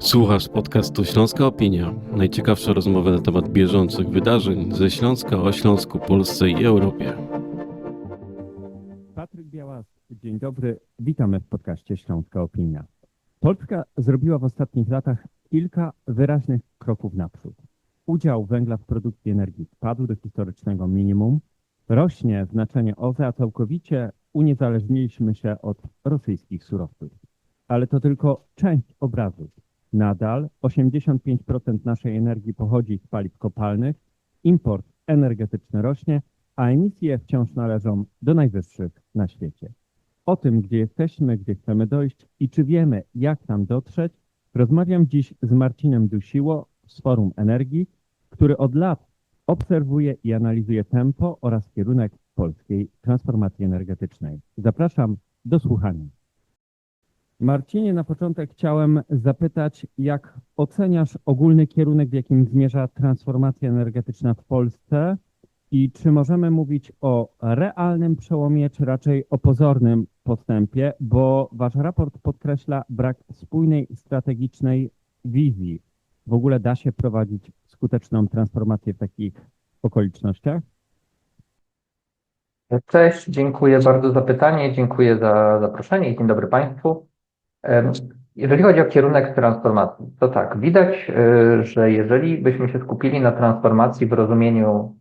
Słuchasz podcastu Śląska Opinia. Najciekawsze rozmowy na temat bieżących wydarzeń ze Śląska o Śląsku, Polsce i Europie. Patryk Białas, dzień dobry. Witamy w podcaście Śląska Opinia. Polska zrobiła w ostatnich latach kilka wyraźnych kroków naprzód. Udział węgla w produkcji energii spadł do historycznego minimum. Rośnie znaczenie OZE, a całkowicie uniezależniliśmy się od rosyjskich surowców. Ale to tylko część obrazu. Nadal 85% naszej energii pochodzi z paliw kopalnych, import energetyczny rośnie, a emisje wciąż należą do najwyższych na świecie. O tym, gdzie jesteśmy, gdzie chcemy dojść i czy wiemy, jak tam dotrzeć, rozmawiam dziś z Marcinem Dusiło z Forum Energii, który od lat obserwuje i analizuje tempo oraz kierunek polskiej transformacji energetycznej. Zapraszam do słuchania. Marcinie, na początek chciałem zapytać, jak oceniasz ogólny kierunek, w jakim zmierza transformacja energetyczna w Polsce i czy możemy mówić o realnym przełomie, czy raczej o pozornym postępie, bo wasz raport podkreśla brak spójnej strategicznej wizji. W ogóle da się prowadzić skuteczną transformację w takich okolicznościach? Cześć, dziękuję bardzo za pytanie, dziękuję za zaproszenie i dzień dobry Państwu. Jeżeli chodzi o kierunek transformacji, to tak, widać, y, że jeżeli byśmy się skupili na transformacji w rozumieniu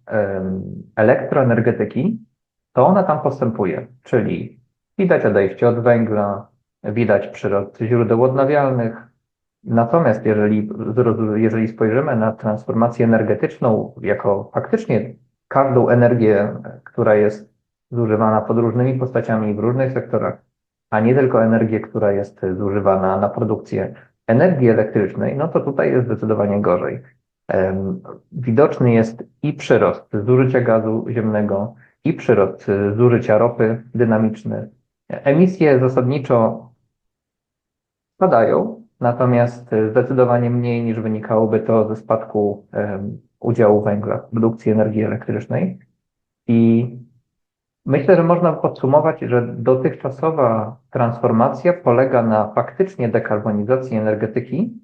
elektroenergetyki, to ona tam postępuje, czyli widać odejście od węgla, widać przyrost źródeł odnawialnych. Natomiast jeżeli, jeżeli spojrzymy na transformację energetyczną jako faktycznie każdą energię, która jest zużywana pod różnymi postaciami w różnych sektorach, a nie tylko energię, która jest zużywana na produkcję energii elektrycznej, no to tutaj jest zdecydowanie gorzej. Widoczny jest i przyrost zużycia gazu ziemnego, i przyrost y, zużycia ropy dynamiczny. Emisje zasadniczo spadają, natomiast y, zdecydowanie mniej niż wynikałoby to ze spadku udziału węgla w produkcji energii elektrycznej. I Myślę, że można podsumować, że dotychczasowa transformacja polega na faktycznie dekarbonizacji energetyki,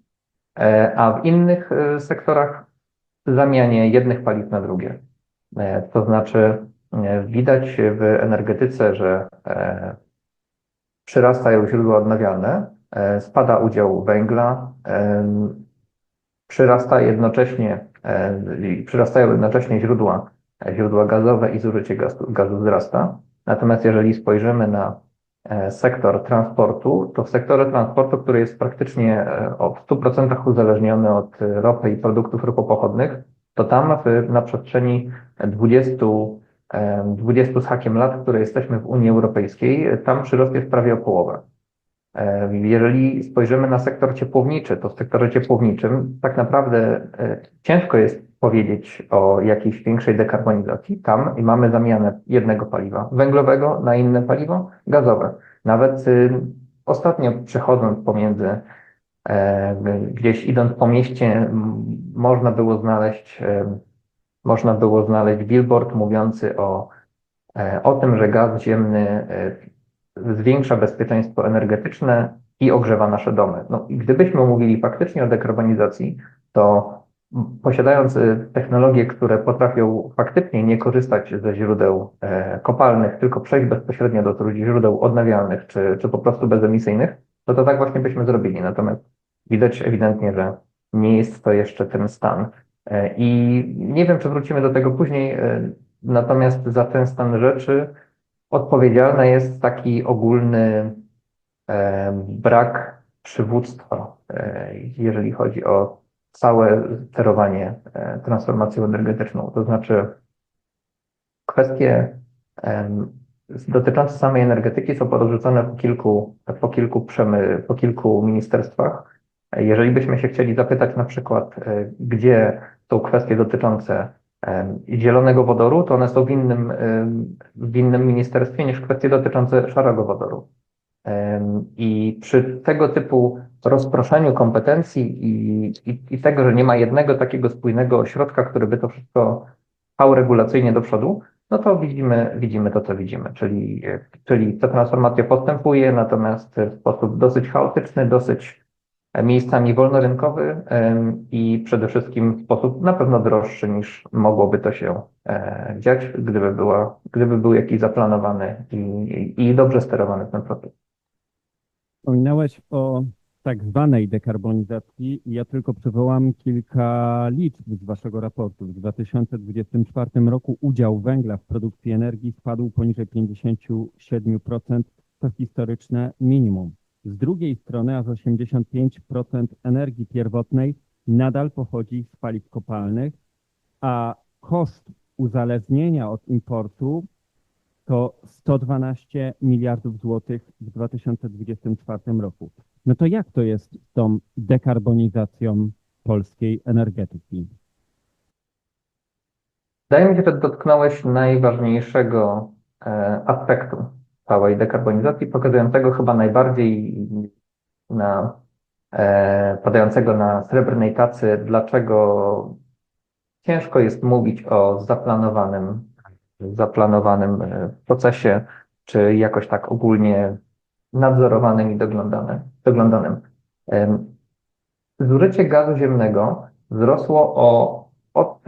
e, a w innych e, sektorach zamianie jednych paliw na drugie. E, To znaczy, widać w energetyce, że przyrastają źródła odnawialne, spada udział węgla, przyrasta jednocześnie, przyrastają jednocześnie źródła źródła gazowe i zużycie gazu, gazu wzrasta. Natomiast jeżeli spojrzymy na e, sektor transportu, to w sektorze transportu, który jest praktycznie e, o- w 100% uzależniony od e, ropy i produktów ropopochodnych, to tam na przestrzeni 20, e, 20 z hakiem lat, które jesteśmy w Unii Europejskiej, e, tam przyrost jest prawie o połowę. E, Jeżeli spojrzymy na sektor ciepłowniczy, to w sektorze ciepłowniczym tak naprawdę e, ciężko jest powiedzieć o jakiejś większej dekarbonizacji. Tam mamy zamianę jednego paliwa węglowego na inne paliwo gazowe. Nawet y, ostatnio przechodząc pomiędzy, e, gdzieś idąc po mieście, można było znaleźć, e, można było znaleźć billboard mówiący o, e, o tym, że gaz ziemny zwiększa bezpieczeństwo energetyczne i ogrzewa nasze domy. No i gdybyśmy mówili faktycznie o dekarbonizacji, to posiadając y, technologie, które potrafią faktycznie nie korzystać ze źródeł e, kopalnych, tylko przejść bezpośrednio do źródeł odnawialnych, czy, czy po prostu bezemisyjnych, to to tak właśnie byśmy zrobili. Natomiast widać ewidentnie, że nie jest to jeszcze ten stan. E, I nie wiem, czy wrócimy do tego później, e, natomiast za ten stan rzeczy odpowiedzialny jest taki ogólny brak przywództwa, jeżeli chodzi o całe sterowanie e, transformacją energetyczną. To znaczy kwestie dotyczące samej energetyki są porozrzucone po kilku, po kilku, przemy, po kilku ministerstwach. Jeżeli byśmy się chcieli zapytać na przykład, e, gdzie są kwestie dotyczące zielonego wodoru, to one są w innym, w innym ministerstwie niż kwestie dotyczące szarego wodoru. I przy tego typu rozproszeniu kompetencji i, i, i tego, że nie ma jednego takiego spójnego ośrodka, który by to wszystko pchał regulacyjnie do przodu, no to widzimy, widzimy to, co widzimy, czyli, czyli ta transformacja postępuje, natomiast w sposób dosyć chaotyczny, dosyć miejscami wolnorynkowy i przede wszystkim w sposób na pewno droższy niż mogłoby to się e, dziać, gdyby, była, gdyby był jakiś zaplanowany i, i dobrze sterowany ten proces. Wspominałeś o tak zwanej dekarbonizacji. Ja tylko przywołam kilka liczb z waszego raportu. W 2024 roku udział węgla w produkcji energii spadł poniżej 57%, to historyczne minimum. Z drugiej strony aż 85% energii pierwotnej nadal pochodzi z paliw kopalnych, a koszt uzależnienia od importu to 112 miliardów złotych w 2024 roku. No to jak to jest z tą dekarbonizacją polskiej energetyki? Wydaje mi się, że dotknąłeś najważniejszego e, aspektu całej dekarbonizacji, pokazującego chyba najbardziej na, e, podającego na srebrnej tacy, dlaczego ciężko jest mówić o zaplanowanym, zaplanowanym e, procesie, czy jakoś tak ogólnie nadzorowanym i doglądanym. doglądanym. Zużycie gazu ziemnego wzrosło o od,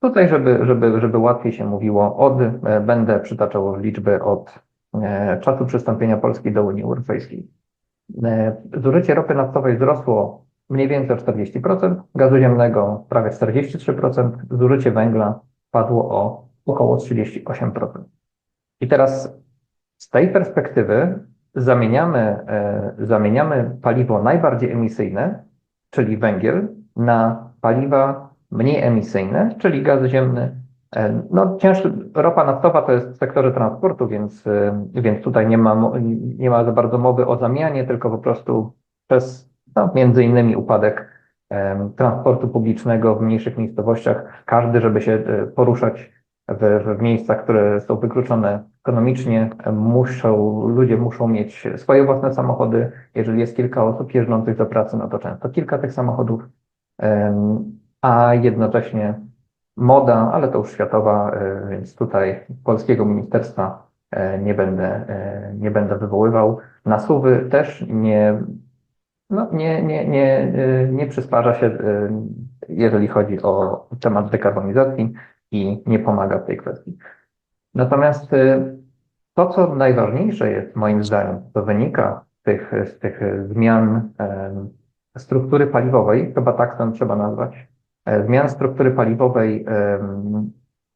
tutaj, żeby, żeby, żeby łatwiej się mówiło, od, e, będę przytaczał liczby od e, czasu przystąpienia Polski do Unii Europejskiej. Zużycie ropy naftowej wzrosło mniej więcej o 40%, gazu ziemnego prawie 43%, zużycie węgla padło o około 38%. I teraz z tej perspektywy zamieniamy, e, zamieniamy paliwo najbardziej emisyjne, czyli węgiel, na paliwa mniej emisyjne, czyli gaz ziemny. E, No, ciężko, ropa naftowa to jest w sektorze transportu, więc, e, więc tutaj nie ma, nie ma za bardzo mowy o zamianie, tylko po prostu przez no, między innymi upadek transportu publicznego w mniejszych miejscowościach. Każdy, żeby się e, poruszać w, w miejscach, które są wykluczone ekonomicznie, muszą, ludzie muszą mieć swoje własne samochody. Jeżeli jest kilka osób jeżdżących do pracy, no to często kilka tych samochodów, a jednocześnie moda, ale to już światowa, e, więc tutaj polskiego ministerstwa e, nie będę, nie będę wywoływał. Nasuwy też nie, no, nie, nie, nie, e, nie przysparza się, e, jeżeli chodzi o temat dekarbonizacji i nie pomaga w tej kwestii. Natomiast e, to, co najważniejsze jest moim zdaniem, to wynika z tych, z tych zmian struktury paliwowej, chyba tak to trzeba nazwać, e, zmian struktury paliwowej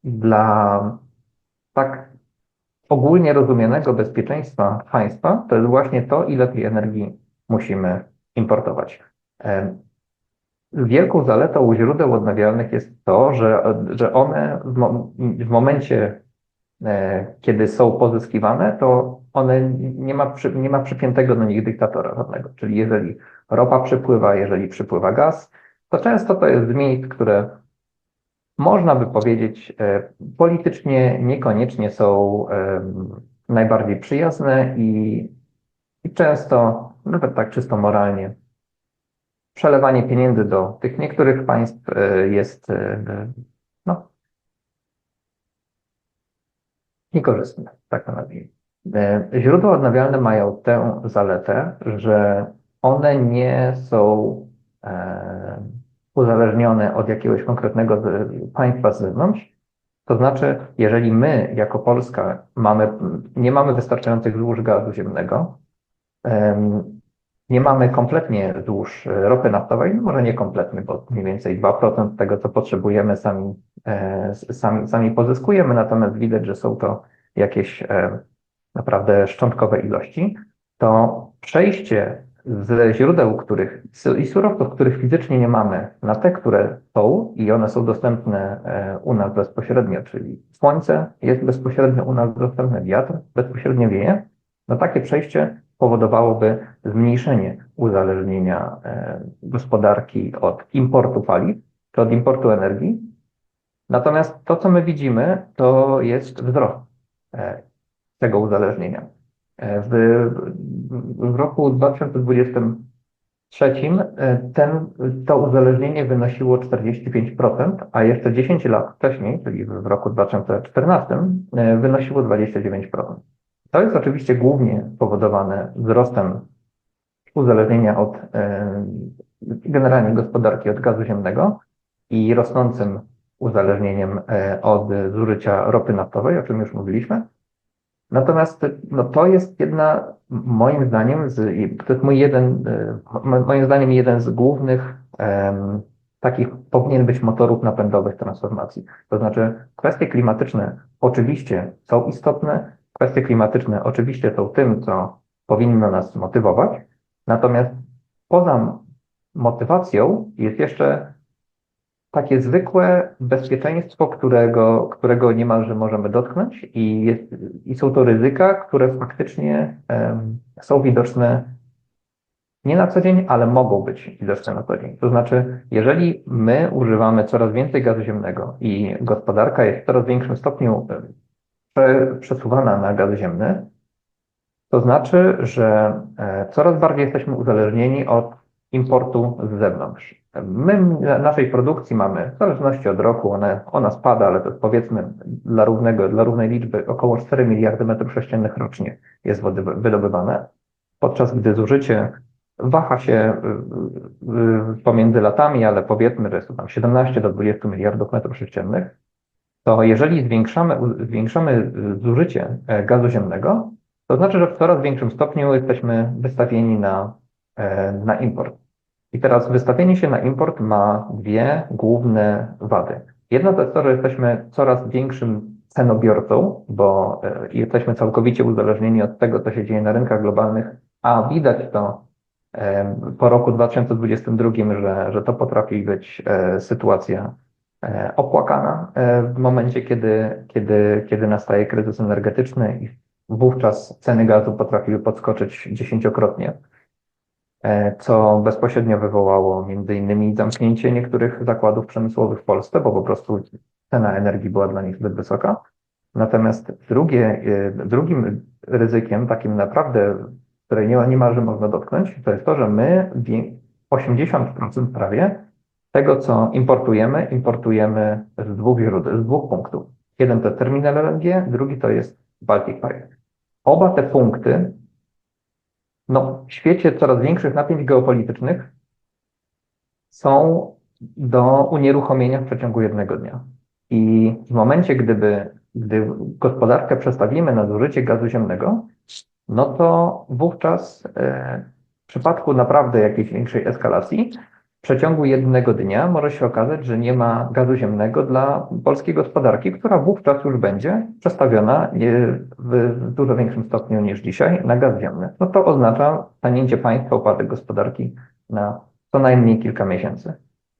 dla tak ogólnie rozumianego bezpieczeństwa państwa, to jest właśnie to, ile tej energii musimy importować. Wielką zaletą źródeł odnawialnych jest to, że, że one w, mo- w momencie, e, kiedy są pozyskiwane, to one nie ma, przy, nie ma przypiętego do nich dyktatora żadnego. Czyli jeżeli ropa przypływa, jeżeli przypływa gaz, to często to jest miejsc, które można by powiedzieć e, politycznie niekoniecznie są najbardziej przyjazne i, i często, nawet tak czysto moralnie, przelewanie pieniędzy do tych niektórych państw e, jest e, no, niekorzystne, tak to nazwijmy. E, Źródła odnawialne mają tę zaletę, że one nie są uzależnione od jakiegoś konkretnego państwa z zewnątrz. To znaczy, jeżeli my jako Polska mamy, nie mamy wystarczających złóż gazu ziemnego, em, nie mamy kompletnie złóż e, ropy naftowej, no może nie kompletnie, bo mniej więcej 2% tego, co potrzebujemy, sami, e, sami, sami pozyskujemy, natomiast widać, że są to jakieś e, naprawdę szczątkowe ilości, to przejście z źródeł, których i surowców, których fizycznie nie mamy, na te, które są i one są dostępne u nas bezpośrednio, czyli słońce jest bezpośrednio u nas dostępne, wiatr bezpośrednio wieje, no takie przejście powodowałoby zmniejszenie uzależnienia e, gospodarki od importu paliw czy od importu energii. Natomiast to, co my widzimy, to jest wzrost e, tego uzależnienia. E, W, w roku 2023 e, ten, to uzależnienie wynosiło 45%, a jeszcze 10 lat wcześniej, czyli w roku 2014, e, wynosiło 29%. To jest oczywiście głównie spowodowane wzrostem uzależnienia od e, generalnie gospodarki od gazu ziemnego i rosnącym uzależnieniem e, od zużycia ropy naftowej, o czym już mówiliśmy. Natomiast no, to jest jedna, moim zdaniem, z, to jest mój jeden, e, mo- moim zdaniem jeden z głównych takich powinien być motorów napędowych transformacji. To znaczy kwestie klimatyczne oczywiście są istotne, kwestie klimatyczne oczywiście są tym, co powinno nas motywować, natomiast poza motywacją jest jeszcze takie zwykłe bezpieczeństwo, którego, którego niemalże możemy dotknąć i, jest, i są to ryzyka, które faktycznie em, są widoczne nie na co dzień, ale mogą być widoczne na co dzień. To znaczy, jeżeli my używamy coraz więcej gazu ziemnego i gospodarka jest w coraz większym stopniu przesuwana na gaz ziemny, to znaczy, że e, coraz bardziej jesteśmy uzależnieni od importu z zewnątrz. My naszej produkcji mamy, w zależności od roku, ona, ona spada, ale to powiedzmy dla, równego, dla równej liczby około 4 miliardy metrów sześciennych rocznie jest wody wy- wydobywane, podczas gdy zużycie waha się y, y, pomiędzy latami, ale powiedzmy, że jest to tam 17 do 20 miliardów metrów sześciennych, to jeżeli zwiększamy, zwiększamy zużycie e, gazu ziemnego, to znaczy, że w coraz większym stopniu jesteśmy wystawieni na, e, na import. I teraz wystawienie się na import ma dwie główne wady. Jedna to jest to, że jesteśmy coraz większym cenobiorcą, bo e, jesteśmy całkowicie uzależnieni od tego, co się dzieje na rynkach globalnych, a widać to po roku 2022, że, że to potrafi być sytuacja opłakana e, w momencie, kiedy, kiedy, kiedy nastaje kryzys energetyczny i wówczas ceny gazu potrafiły podskoczyć dziesięciokrotnie e, co bezpośrednio wywołało między innymi zamknięcie niektórych zakładów przemysłowych w Polsce, bo po prostu cena energii była dla nich zbyt wysoka. Natomiast drugie, e, drugim ryzykiem, takim naprawdę, które nie, niemalże można dotknąć, to jest to, że my wie- 80% prawie tego, co importujemy, importujemy z dwóch źródeł, z dwóch punktów. Jeden to terminal LNG, drugi to jest Baltic Pipe. Oba te punkty no, w świecie coraz większych napięć geopolitycznych są do unieruchomienia w przeciągu jednego dnia. I w momencie, gdyby, gdy gospodarkę przestawimy na zużycie gazu ziemnego, no to wówczas e, w przypadku naprawdę jakiejś większej eskalacji, przeciągu jednego dnia może się okazać, że nie ma gazu ziemnego dla polskiej gospodarki, która wówczas już będzie przestawiona w dużo większym stopniu niż dzisiaj na gaz ziemny. No to oznacza stanięcie państwa, upadek gospodarki na co najmniej kilka miesięcy.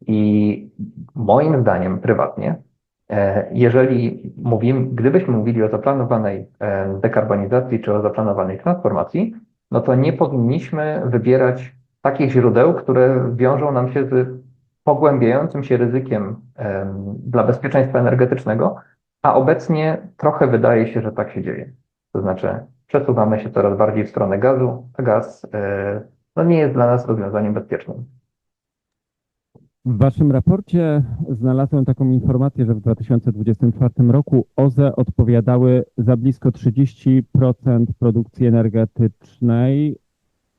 I moim zdaniem prywatnie, e, jeżeli mówimy, gdybyśmy mówili o zaplanowanej e, dekarbonizacji czy o zaplanowanej transformacji, no to nie powinniśmy wybierać takich źródeł, które wiążą nam się z pogłębiającym się ryzykiem em, dla bezpieczeństwa energetycznego, a obecnie trochę wydaje się, że tak się dzieje. To znaczy, przesuwamy się coraz bardziej w stronę gazu, a gaz e, no nie jest dla nas rozwiązaniem bezpiecznym. W waszym raporcie znalazłem taką informację, że w 2024 roku OZE odpowiadały za blisko 30% produkcji energetycznej,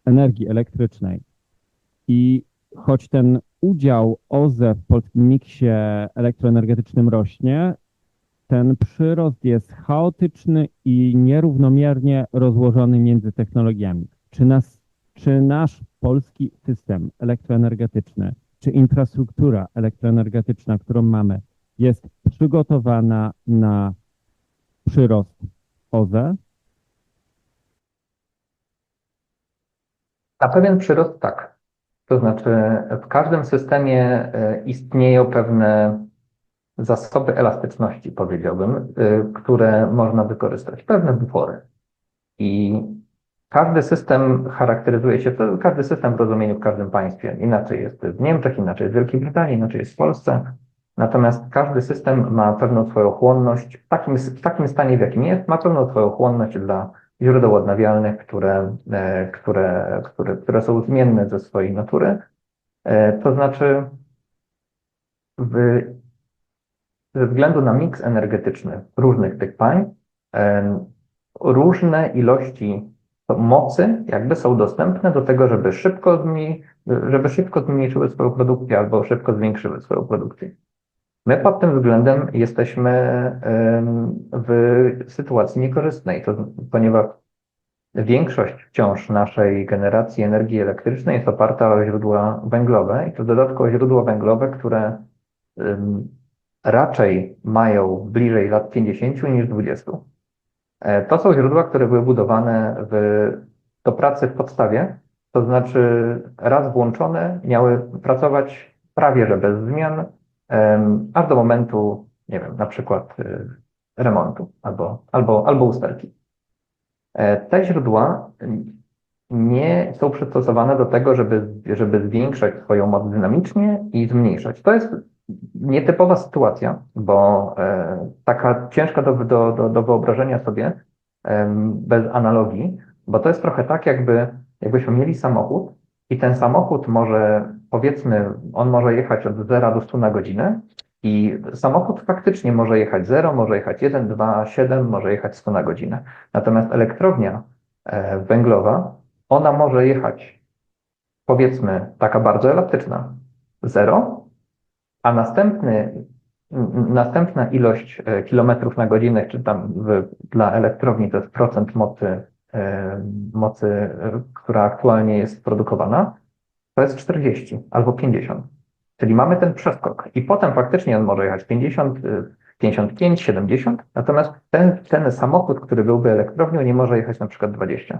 energii elektrycznej. I choć ten udział OZE w polskim miksie elektroenergetycznym rośnie, ten przyrost jest chaotyczny i nierównomiernie rozłożony między technologiami. Czy, nas, czy nasz polski system elektroenergetyczny czy infrastruktura elektroenergetyczna, którą mamy, jest przygotowana na przyrost OZE? Na pewien przyrost tak. To znaczy, w każdym systemie e, istnieją pewne zasoby elastyczności, powiedziałbym, e, które można wykorzystać, pewne bufory. I każdy system charakteryzuje się, to każdy system w rozumieniu w każdym państwie. Inaczej jest w Niemczech, inaczej jest w Wielkiej Brytanii, inaczej jest w Polsce. Natomiast każdy system ma pewną swoją chłonność, w takim, w takim stanie, w jakim jest, ma pewną swoją chłonność dla źródeł odnawialnych, które, e, które, które, które są zmienne ze swojej natury. E, To znaczy, w, ze względu na miks energetyczny różnych tych państw, em, różne ilości mocy jakby są dostępne do tego, żeby szybko, żeby szybko zmniejszyły swoją produkcję albo szybko zwiększyły swoją produkcję. My pod tym względem jesteśmy w sytuacji niekorzystnej, to, ponieważ większość wciąż naszej generacji energii elektrycznej jest oparta o źródła węglowe i to w dodatku o źródła węglowe, które raczej mają bliżej lat 50 niż 20. E, To są źródła, które były budowane w, do pracy w podstawie, to znaczy raz włączone miały pracować prawie że bez zmian, aż do momentu, nie wiem, na przykład y, remontu albo, albo, albo usterki. E, Te źródła nie są przystosowane do tego, żeby, żeby zwiększać swoją moc dynamicznie i zmniejszać. To jest nietypowa sytuacja, bo e, taka ciężka do, do, do, do wyobrażenia sobie bez analogii, bo to jest trochę tak, jakby, jakbyśmy mieli samochód i ten samochód może, powiedzmy, on może jechać od 0 do 100 na godzinę i samochód faktycznie może jechać 0, może jechać 1, 2, 7, może jechać 100 na godzinę. Natomiast elektrownia e, węglowa, ona może jechać, powiedzmy, taka bardzo elastyczna, 0, a następny, następna ilość e, kilometrów na godzinę, czy tam w, dla elektrowni to jest procent mocy, e, mocy, która aktualnie jest produkowana, to jest 40 albo 50. Czyli mamy ten przeskok i potem faktycznie on może jechać 50, y, 55, 70, natomiast ten, ten samochód, który byłby elektrownią, nie może jechać na przykład 20.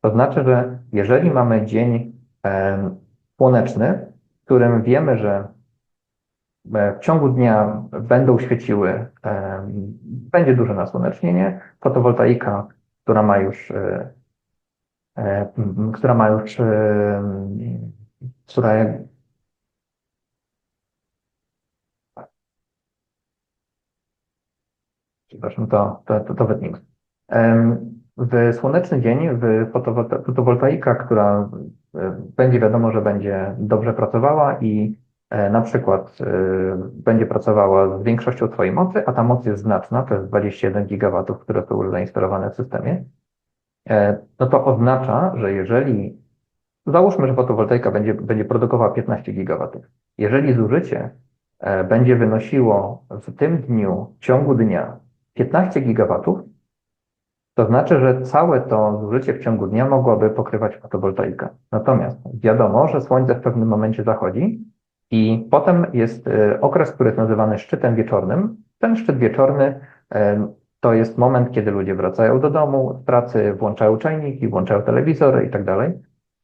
To znaczy, że jeżeli mamy dzień em, słoneczny, w którym wiemy, że e, w ciągu dnia będą świeciły, em, będzie duże nasłonecznienie, fotowoltaika, która ma już, e, e, która ma już, e, która Przepraszam, to, to, to, to W słoneczny dzień, w fotowolta- fotowoltaika, która e, będzie wiadomo, że będzie dobrze pracowała i e, na przykład e, będzie pracowała z większością Twojej mocy, a ta moc jest znaczna, to jest 21 gigawatów, które są zainstalowane w systemie, no to oznacza, że jeżeli, załóżmy, że fotowoltaika będzie, będzie produkowała 15 gigawatów, jeżeli zużycie e, będzie wynosiło w tym dniu, w ciągu dnia 15 gigawatów, to znaczy, że całe to zużycie w ciągu dnia mogłaby pokrywać fotowoltaika. Natomiast wiadomo, że słońce w pewnym momencie zachodzi i potem jest e, okres, który jest nazywany szczytem wieczornym. Ten szczyt wieczorny e, to jest moment, kiedy ludzie wracają do domu z pracy, włączają czajniki, włączają telewizory i tak dalej.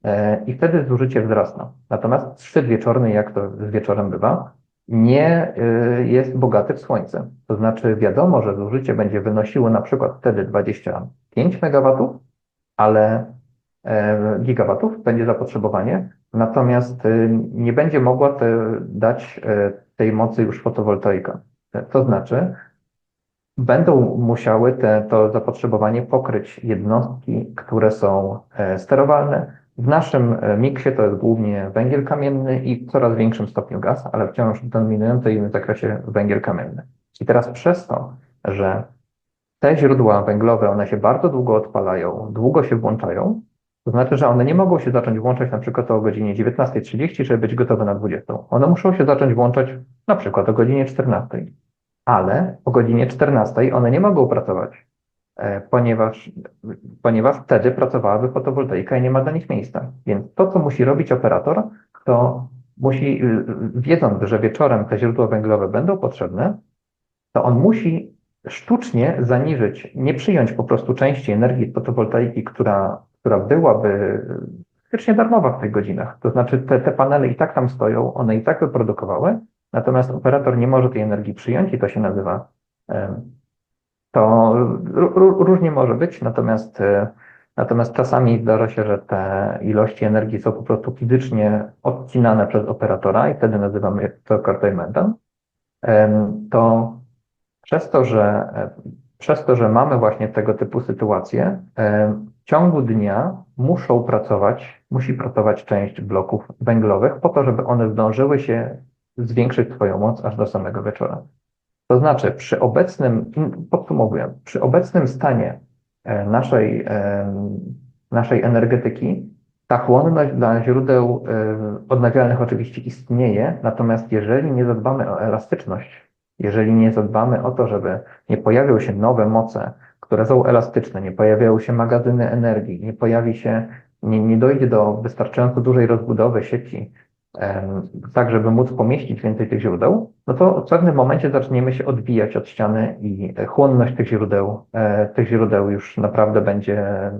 E, I wtedy zużycie wzrasta. Natomiast szczyt wieczorny, jak to z wieczorem bywa, nie y, jest bogaty w słońce. To znaczy wiadomo, że zużycie będzie wynosiło na przykład wtedy 25 megawatów, ale e, gigawatów będzie zapotrzebowanie, natomiast nie będzie mogła te, dać e, tej mocy już fotowoltaika. To znaczy będą musiały te, to zapotrzebowanie pokryć jednostki, które są e, sterowalne, w naszym e, miksie to jest głównie węgiel kamienny i w coraz większym stopniu gaz, ale wciąż w zakresie węgiel kamienny. I teraz przez to, że te źródła węglowe, one się bardzo długo odpalają, długo się włączają, to znaczy, że one nie mogą się zacząć włączać na przykład o godzinie 19.30, żeby być gotowe na 20. One muszą się zacząć włączać na przykład o godzinie 14. Ale o godzinie 14 one nie mogą pracować, ponieważ ponieważ wtedy pracowałaby fotowoltaika i nie ma dla nich miejsca. Więc to, co musi robić operator, to musi, wiedząc, że wieczorem te źródła węglowe będą potrzebne, to on musi sztucznie zaniżyć, nie przyjąć po prostu części energii fotowoltaiki, która, która byłaby faktycznie darmowa w tych godzinach. To znaczy te, te panele i tak tam stoją, one i tak wyprodukowały, natomiast operator nie może tej energii przyjąć i to się nazywa to ró- ró- różnie może być, natomiast, e, natomiast czasami zdarza się, że te ilości energii są po prostu fizycznie odcinane przez operatora i wtedy nazywamy to curtailmentem. Em, To przez to, że, e, przez to, że mamy właśnie tego typu sytuacje, w ciągu dnia muszą pracować, musi pracować część bloków węglowych po to, żeby one zdążyły się zwiększyć swoją moc aż do samego wieczora. To znaczy, przy obecnym, podsumowując, przy obecnym stanie e, naszej, em, naszej energetyki, ta chłonność dla źródeł y, odnawialnych oczywiście istnieje, natomiast jeżeli nie zadbamy o elastyczność, jeżeli nie zadbamy o to, żeby nie pojawiły się nowe moce, które są elastyczne, nie pojawiały się magazyny energii, nie pojawi się, nie, nie dojdzie do wystarczająco dużej rozbudowy sieci, tak żeby móc pomieścić więcej tych źródeł, no to w pewnym momencie zaczniemy się odbijać od ściany i e, chłonność tych źródeł, e, tych źródeł już naprawdę będzie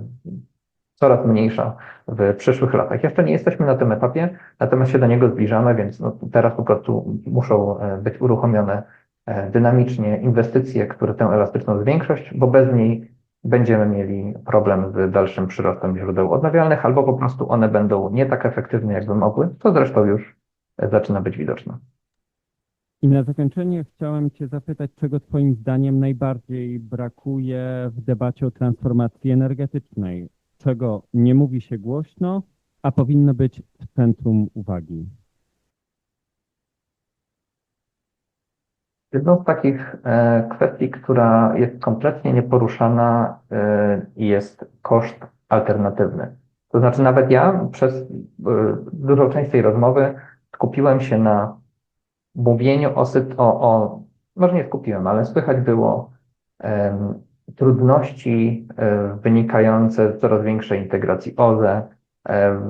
coraz mniejsza w przyszłych latach. Jeszcze nie jesteśmy na tym etapie, natomiast się do niego zbliżamy, więc no, teraz po prostu muszą e, być uruchomione dynamicznie inwestycje, które tę elastyczność zwiększyć, bo bez niej będziemy mieli problem z dalszym przyrostem źródeł odnawialnych, albo po prostu one będą nie tak efektywne, jakby mogły, co zresztą już e, zaczyna być widoczne. I na zakończenie chciałem Cię zapytać, czego Twoim zdaniem najbardziej brakuje w debacie o transformacji energetycznej? Czego nie mówi się głośno, a powinno być w centrum uwagi? Jedną z takich e, kwestii, która jest kompletnie nieporuszana, e, jest koszt alternatywny. To znaczy, nawet ja przez e, dużą część tej rozmowy skupiłem się na mówieniu o, o, o może nie skupiłem, ale słychać było em, trudności e, wynikające z coraz większej integracji OZE, e,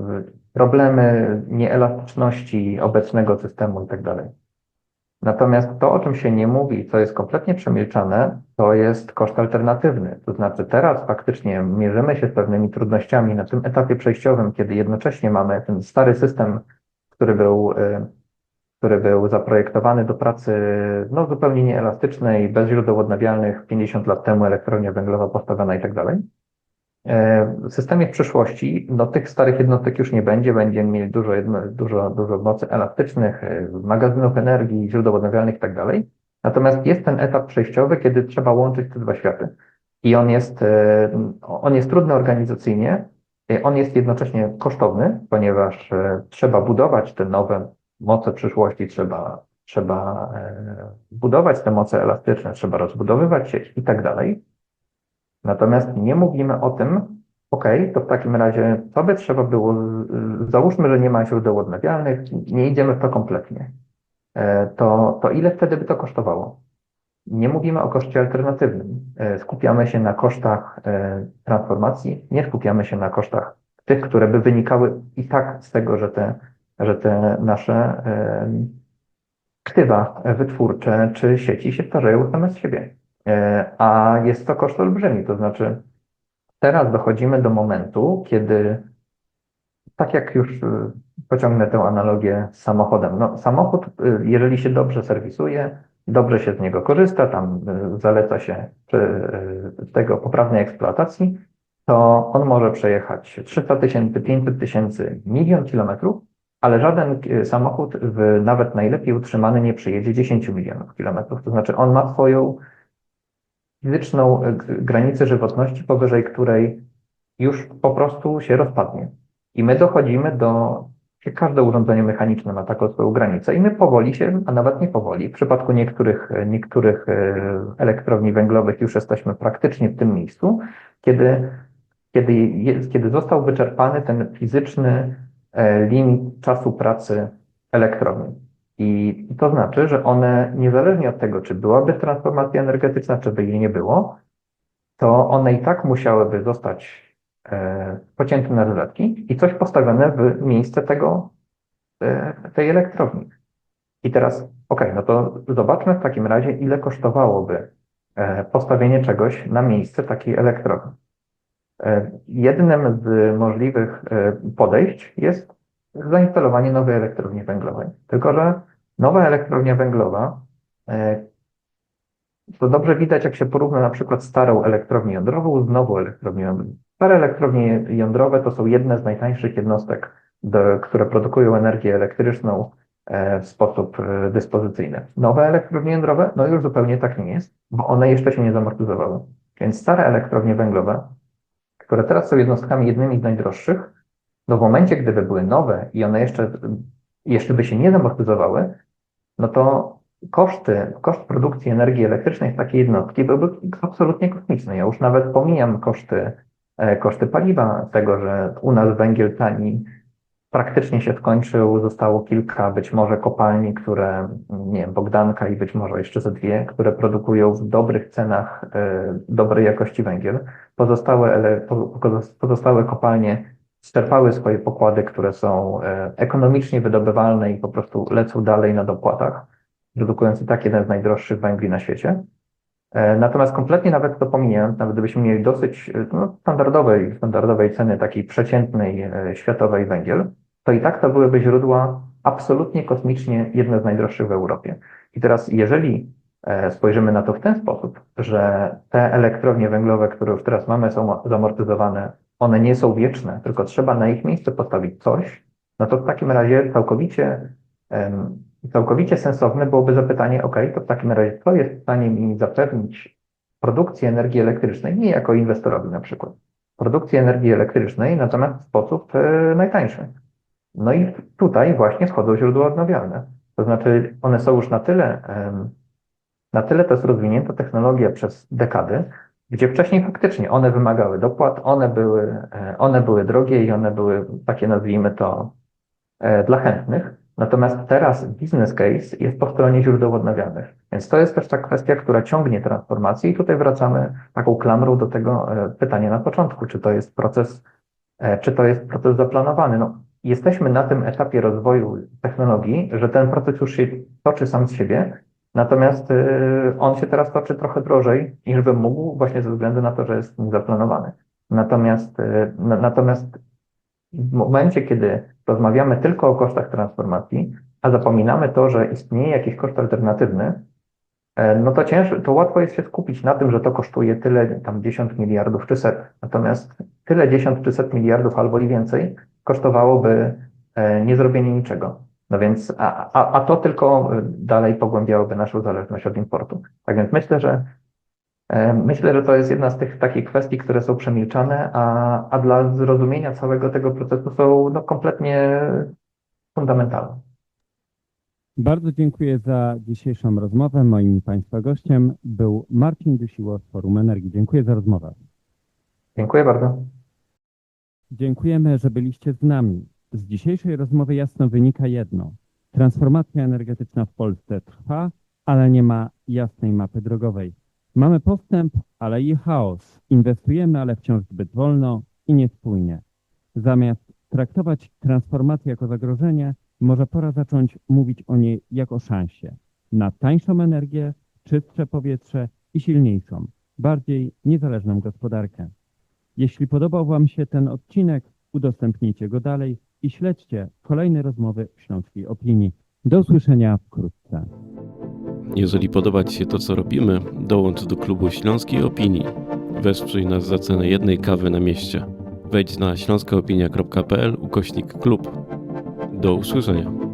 problemy nieelastyczności obecnego systemu itd. Natomiast to, o czym się nie mówi, co jest kompletnie przemilczane, to jest koszt alternatywny. To znaczy teraz faktycznie mierzymy się z pewnymi trudnościami na tym etapie przejściowym, kiedy jednocześnie mamy ten stary system, który był, y, który był zaprojektowany do pracy no, zupełnie nieelastycznej, bez źródeł odnawialnych, 50 lat temu elektrownia węglowa postawiona i tak dalej. E, W systemie przyszłości no, tych starych jednostek już nie będzie, będziemy mieli dużo, dużo, dużo mocy elastycznych, e, magazynów energii, źródeł odnawialnych i tak. Natomiast jest ten etap przejściowy, kiedy trzeba łączyć te dwa światy. I on jest, e, on jest trudny organizacyjnie, on jest jednocześnie kosztowny, ponieważ trzeba budować te nowe moce przyszłości, trzeba, trzeba budować te moce elastyczne, trzeba rozbudowywać sieć i tak dalej. Natomiast nie mówimy o tym, OK, to w takim razie, co by trzeba było, załóżmy, że nie ma źródeł odnawialnych, nie idziemy w to kompletnie. E, To, to ile wtedy by to kosztowało? Nie mówimy o koszcie alternatywnym. E, Skupiamy się na kosztach e, transformacji, nie skupiamy się na kosztach tych, które by wynikały i tak z tego, że te, że te nasze aktywa wytwórcze czy sieci się starzeją same z siebie. E, A jest to koszt olbrzymi, to znaczy teraz dochodzimy do momentu, kiedy tak jak już y, pociągnę tę analogię z samochodem. No, samochód, y, jeżeli się dobrze serwisuje, dobrze się z niego korzysta, tam zaleca się tego poprawnej eksploatacji, to on może przejechać 300 tysięcy, 500 tysięcy, milion kilometrów, ale żaden samochód w nawet najlepiej utrzymany nie przejedzie 10 milionów kilometrów. To znaczy on ma swoją fizyczną g- granicę żywotności, powyżej której już po prostu się rozpadnie. I my dochodzimy do, każde urządzenie mechaniczne ma taką swoją granicę i my powoli się, a nawet nie powoli, w przypadku niektórych, niektórych e, elektrowni węglowych już jesteśmy praktycznie w tym miejscu, kiedy, kiedy, jest, kiedy został wyczerpany ten fizyczny e, limit czasu pracy elektrowni. I to znaczy, że one, niezależnie od tego, czy byłaby transformacja energetyczna, czy by jej nie było, to one i tak musiałyby zostać e, pocięte na dodatki i coś postawione w miejsce tego, e, tej elektrowni. I teraz, ok, no to zobaczmy w takim razie, ile kosztowałoby e, postawienie czegoś na miejsce takiej elektrowni. E, Jednym z możliwych e, podejść jest zainstalowanie nowej elektrowni węglowej. Tylko, że nowa elektrownia węglowa, e, to dobrze widać, jak się porówna na przykład starą elektrownię jądrową z nową elektrownią jądrową. Stare elektrownie jądrowe to są jedne z najtańszych jednostek, do, które produkują energię elektryczną e, w sposób e, dyspozycyjny. Nowe elektrownie jądrowe, no już zupełnie tak nie jest, bo one jeszcze się nie zamortyzowały. Więc stare elektrownie węglowe, które teraz są jednostkami jednymi z najdroższych, no w momencie, gdyby były nowe i one jeszcze, jeszcze by się nie zamortyzowały, no to koszty, koszt produkcji energii elektrycznej z takiej jednostki byłby absolutnie kosmiczny. Ja już nawet pomijam koszty e, koszty paliwa, tego, że u nas węgiel tani praktycznie się skończył, zostało kilka być może kopalni, które, nie wiem, Bogdanka i być może jeszcze ze dwie, które produkują w dobrych cenach e, dobrej jakości węgiel. Pozostałe, pozostałe kopalnie czerpały swoje pokłady, które są e, ekonomicznie wydobywalne i po prostu lecą dalej na dopłatach, produkując i tak jeden z najdroższych węgli na świecie. E, Natomiast kompletnie nawet to pomijając, nawet gdybyśmy mieli dosyć e, no, standardowej, standardowej ceny, takiej przeciętnej światowej węgiel, to i tak to byłyby źródła absolutnie kosmicznie jedne z najdroższych w Europie. I teraz, jeżeli spojrzymy na to w ten sposób, że te elektrownie węglowe, które już teraz mamy, są zamortyzowane, one nie są wieczne, tylko trzeba na ich miejsce postawić coś, no to w takim razie całkowicie, całkowicie sensowne byłoby zapytanie, OK, to w takim razie kto jest w stanie mi zapewnić produkcję energii elektrycznej, nie jako inwestorowi na przykład, produkcję energii elektrycznej, natomiast w sposób e, najtańszy. No i tutaj właśnie wchodzą źródła odnawialne. To znaczy, one są już na tyle, na tyle to jest rozwinięta technologia przez dekady, gdzie wcześniej faktycznie one wymagały dopłat, one były, e, one były drogie i one były takie, nazwijmy to, e, dla chętnych. Natomiast teraz business case jest po stronie źródeł odnawialnych. Więc to jest też ta kwestia, która ciągnie transformację i tutaj wracamy taką klamrą do tego e, pytania na początku, czy to jest proces, czy to jest proces zaplanowany. No, jesteśmy na tym etapie rozwoju technologii, że ten proces już się toczy sam z siebie, natomiast y, on się teraz toczy trochę drożej, niż bym mógł, właśnie ze względu na to, że jest zaplanowany. Natomiast, y, na, natomiast w momencie, kiedy rozmawiamy tylko o kosztach transformacji, a zapominamy to, że istnieje jakiś koszt alternatywny, e, no to ciężko, to łatwo jest się skupić na tym, że to kosztuje tyle, tam 10 miliardów czy set. Natomiast tyle 10 czy set miliardów albo i więcej kosztowałoby e, niezrobienie niczego. No więc, a, a, a to tylko dalej pogłębiałoby naszą zależność od importu. Tak więc myślę, że e, myślę, że to jest jedna z tych takich kwestii, które są przemilczane, a, a dla zrozumienia całego tego procesu są no, kompletnie fundamentalne. Bardzo dziękuję za dzisiejszą rozmowę. Moim Państwa gościem był Marcin Dusiło z Forum Energii. Dziękuję za rozmowę. Dziękuję bardzo. Dziękujemy, że byliście z nami. Z dzisiejszej rozmowy jasno wynika jedno. Transformacja energetyczna w Polsce trwa, ale nie ma jasnej mapy drogowej. Mamy postęp, ale i chaos. Inwestujemy, ale wciąż zbyt wolno i niespójnie. Zamiast traktować transformację jako zagrożenie, może pora zacząć mówić o niej jako o szansie na tańszą energię, czystsze powietrze i silniejszą, bardziej niezależną gospodarkę. Jeśli podobał Wam się ten odcinek, udostępnijcie go dalej i śledźcie kolejne rozmowy Śląskiej Opinii. Do usłyszenia wkrótce. Jeżeli podoba Ci się to, co robimy, dołącz do klubu Śląskiej Opinii. Wesprzyj nas za cenę jednej kawy na mieście. Wejdź na śląskaopinia.pl ukośnik klub. Do usłyszenia.